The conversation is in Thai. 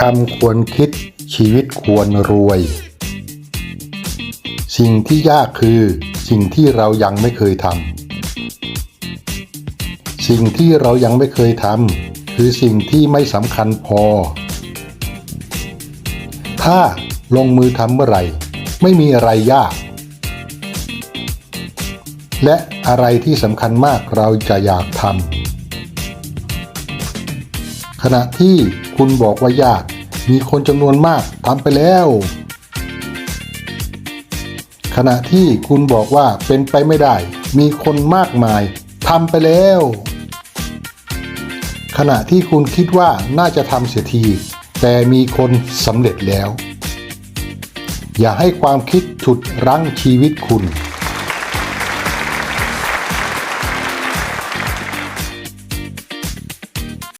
คำควรคิดชีวิตควรรวย สิ่งที่ยากคือ สิ่งที่เรายังไม่เคยทำสิ่งที่เรายังไม่เคยทำคือสิ่งที่ไม่สำคัญพอ ถ้าลงมือทำเมื่อไหร่ ไม่มีอะไรยาก และอะไรที่สำคัญมากเราจะอยากทำ ขณะที่คุณบอกว่ายากมีคนจำนวนมากทำไปแล้ว ขณะที่คุณบอกว่าเป็นไปไม่ได้ มีคนมากมายทำไปแล้ว ขณะที่คุณคิดว่าน่าจะทำเสียที แต่มีคนสำเร็จแล้ว อย่าให้ความคิดฉุดรั้งชีวิตคุณ